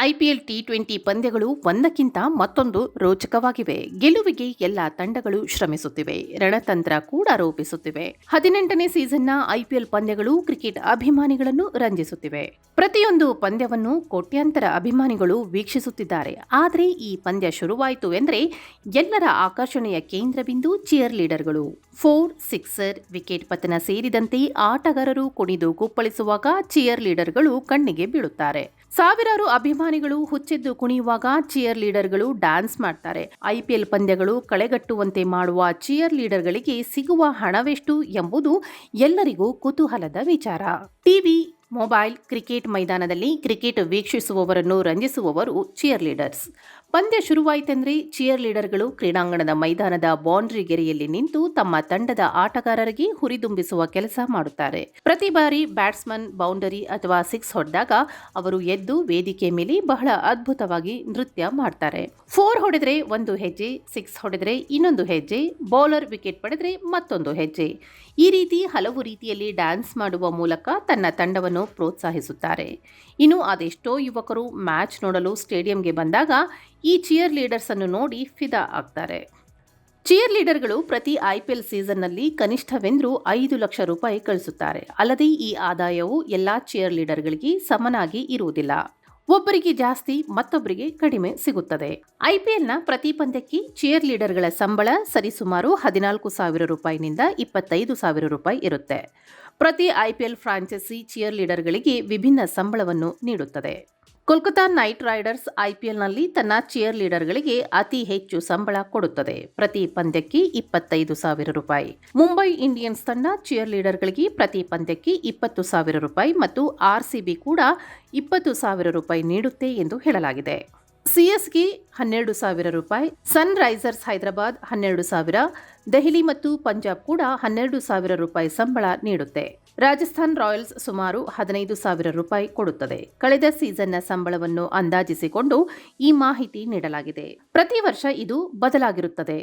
IPL T twenty ಪಂದ್ಯಗಳು ಒಂದಕ್ಕಿಂತ ಮತ್ತೊಂದು ರೋಚಕವಾಗಿವೆ. ಗೆಲುವಿಗೆ ಎಲ್ಲ ತಂಡಗಳು ಶ್ರಮಿಸುತ್ತಿವೆ. ರಣತಂತ್ರ ಕೂಡ ರೂಪಿಸುತ್ತಿವೆ. ಹದಿನೆಂಟನೇ ಸೀಸನ್ನ ಐಪಿಎಲ್ ಪಂದ್ಯಗಳು ಕ್ರಿಕೆಟ್ ಅಭಿಮಾನಿಗಳನ್ನು ರಂಜಿಸುತ್ತಿವೆ. ಪ್ರತಿಯೊಂದು ಪಂದ್ಯವನ್ನು ಕೋಟ್ಯಾಂತರ ಅಭಿಮಾನಿಗಳು ವೀಕ್ಷಿಸುತ್ತಿದ್ದಾರೆ. ಆದರೆ ಈ ಪಂದ್ಯ ಶುರುವಾಯಿತು ಎಂದರೆ ಎಲ್ಲರ ಆಕರ್ಷಣೆಯ ಕೇಂದ್ರ ಬಿಂದು ಚಿಯರ್ ಲೀಡರ್ಗಳು ಫೋರ್ ಸಿಕ್ಸರ್ ವಿಕೆಟ್ ಪತನ ಸೇರಿದಂತೆ ಆಟಗಾರರು ಕುಣಿದು ಕುಪ್ಪಳಿಸುವಾಗ ಚಿಯರ್ ಲೀಡರ್ಗಳು ಕಣ್ಣಿಗೆ ಬೀಳುತ್ತಾರೆ. ಸಾವಿರಾರು ಅಭಿಮಾನಿಗಳು ಹುಚ್ಚೆದ್ದು ಕುಣಿಯುವಾಗ ಚಿಯರ್ ಲೀಡರ್ಗಳು ಡ್ಯಾನ್ಸ್ ಮಾಡ್ತಾರೆ. ಐಪಿಎಲ್ ಪಂದ್ಯಗಳು ಕಳೆಗಟ್ಟುವಂತೆ ಮಾಡುವ ಚಿಯರ್ ಲೀಡರ್ಗಳಿಗೆ ಸಿಗುವ ಹಣವೆಷ್ಟು ಎಂಬುದು ಎಲ್ಲರಿಗೂ ಕುತೂಹಲದ ವಿಚಾರ. ಟಿವಿ, ಮೊಬೈಲ್, ಕ್ರಿಕೆಟ್ ಮೈದಾನದಲ್ಲಿ ಕ್ರಿಕೆಟ್ ವೀಕ್ಷಿಸುವವರನ್ನು ರಂಜಿಸುವವರು ಚಿಯರ್ ಲೀಡರ್ಸ್ ಪಂದ್ಯ ಶುರುವಾಯಿತೆಂದರೆ ಚಿಯರ್ ಲೀಡರ್ಗಳು ಕ್ರೀಡಾಂಗಣದ ಮೈದಾನದ ಬೌಂಡ್ರಿ ಗೆರೆಯಲ್ಲಿ ನಿಂತು ತಮ್ಮ ತಂಡದ ಆಟಗಾರರಿಗೆ ಹುರಿದುಂಬಿಸುವ ಕೆಲಸ ಮಾಡುತ್ತಾರೆ. ಪ್ರತಿ ಬಾರಿ ಬ್ಯಾಟ್ಸ್ಮನ್ ಬೌಂಡರಿ ಅಥವಾ ಸಿಕ್ಸ್ ಹೊಡೆದಾಗ ಅವರು ಎದ್ದು ವೇದಿಕೆ ಮೇಲೆ ಬಹಳ ಅದ್ಭುತವಾಗಿ ನೃತ್ಯ ಮಾಡ್ತಾರೆ. ಫೋರ್ ಹೊಡೆದ್ರೆ ಒಂದು ಹೆಜ್ಜೆ ಸಿಕ್ಸ್ ಹೊಡೆದ್ರೆ ಇನ್ನೊಂದು ಹೆಜ್ಜೆ ಬೌಲರ್ ವಿಕೆಟ್ ಪಡೆದ್ರೆ ಮತ್ತೊಂದು ಹೆಜ್ಜೆ. ಈ ರೀತಿ ಹಲವು ರೀತಿಯಲ್ಲಿ ಡ್ಯಾನ್ಸ್ ಮಾಡುವ ಮೂಲಕ ತನ್ನ ತಂಡವನ್ನು ಪ್ರೋತ್ಸಾಹಿಸುತ್ತಾರೆ. ಇನ್ನು ಅದೆಷ್ಟೋ ಯುವಕರು ಮ್ಯಾಚ್ ನೋಡಲು ಸ್ಟೇಡಿಯಂಗೆ ಬಂದಾಗ ಈ ಚಿಯರ್ ಲೀಡರ್ಸ್ ಅನ್ನು ನೋಡಿ ಫಿದಾ ಆಗ್ತಾರೆ. ಚಿಯರ್ ಲೀಡರ್ಗಳು ಪ್ರತಿ ಐಪಿಎಲ್ ಸೀಸನ್ನಲ್ಲಿ ಕನಿಷ್ಠವೆಂದರೂ ಐದು ಲಕ್ಷ ರೂಪಾಯಿ ಕಳಿಸುತ್ತಾರೆ. ಅಲ್ಲದೆ ಈ ಆದಾಯವು ಎಲ್ಲಾ ಚಿಯರ್ ಲೀಡರ್ಗಳಿಗೆ ಸಮನಾಗಿ ಇರುವುದಿಲ್ಲ. ಒಬ್ಬರಿಗೆ ಜಾಸ್ತಿ, ಮತ್ತೊಬ್ಬರಿಗೆ ಕಡಿಮೆ ಸಿಗುತ್ತದೆ. ಐಪಿಎಲ್ನ ಪ್ರತಿ ಪಂದ್ಯಕ್ಕೆ ಚಿಯರ್ ಲೀಡರ್ಗಳ ಸಂಬಳ ಸರಿಸುಮಾರು ಹದಿನಾಲ್ಕು ಸಾವಿರ ರೂಪಾಯಿನಿಂದ ಇಪ್ಪತ್ತೈದು ಸಾವಿರ ರೂಪಾಯಿ ಇರುತ್ತೆ. ಪ್ರತಿ ಐಪಿಎಲ್ ಫ್ರಾಂಚೈಸಿ ಚಿಯರ್ ಲೀಡರ್ಗಳಿಗೆ ವಿಭಿನ್ನ ಸಂಬಳವನ್ನು ನೀಡುತ್ತದೆ. ಕೋಲ್ಕತಾ ನೈಟ್ ರೈಡರ್ಸ್ ಐಪಿಎಲ್ನಲ್ಲಿ ತನ್ನ ಚಿಯರ್ ಲೀಡರ್ಗಳಿಗೆ ಅತಿ ಹೆಚ್ಚು ಸಂಬಳ ಕೊಡುತ್ತದೆ. ಪ್ರತಿ ಪಂದ್ಯಕ್ಕೆ ಇಪ್ಪತ್ತೈದು ಸಾವಿರ ರೂಪಾಯಿ. ಮುಂಬೈ ಇಂಡಿಯನ್ಸ್ ತಂಡ ಚಿಯರ್ ಲೀಡರ್ಗಳಿಗೆ ಪ್ರತಿ ಪಂದ್ಯಕ್ಕೆ ಇಪ್ಪತ್ತು ಸಾವಿರ ರೂಪಾಯಿ ಮತ್ತು ಆರ್ಸಿಬಿ ಕೂಡ ಇಪ್ಪತ್ತು ಸಾವಿರ ರೂಪಾಯಿ ನೀಡುತ್ತೆ ಎಂದು ಹೇಳಲಾಗಿದೆ. ಸಿಎಸ್ಗೆ ಹನ್ನೆರಡು ಸಾವಿರ ರೂಪಾಯಿ ಸನ್ ರೈಸರ್ಸ್ ಹೈದರಾಬಾದ್ ಹನ್ನೆರಡು ಸಾವಿರ, ದೆಹಲಿ ಮತ್ತು ಪಂಜಾಬ್ ಕೂಡ ಹನ್ನೆರಡು ಸಾವಿರ ರೂಪಾಯಿ ಸಂಬಳ ನೀಡುತ್ತೆ. ರಾಜಸ್ಥಾನ್ ರಾಯಲ್ಸ್ ಸುಮಾರು ಹದಿನೈದು ಸಾವಿರ ರೂಪಾಯಿ ಕೊಡುತ್ತದೆ. ಕಳೆದ ಸೀಸನ್ನ ಸಂಬಳವನ್ನು ಅಂದಾಜಿಸಿಕೊಂಡು ಈ ಮಾಹಿತಿ ನೀಡಲಾಗಿದೆ. ಪ್ರತಿ ವರ್ಷ ಇದು ಬದಲಾಗಿರುತ್ತದೆ.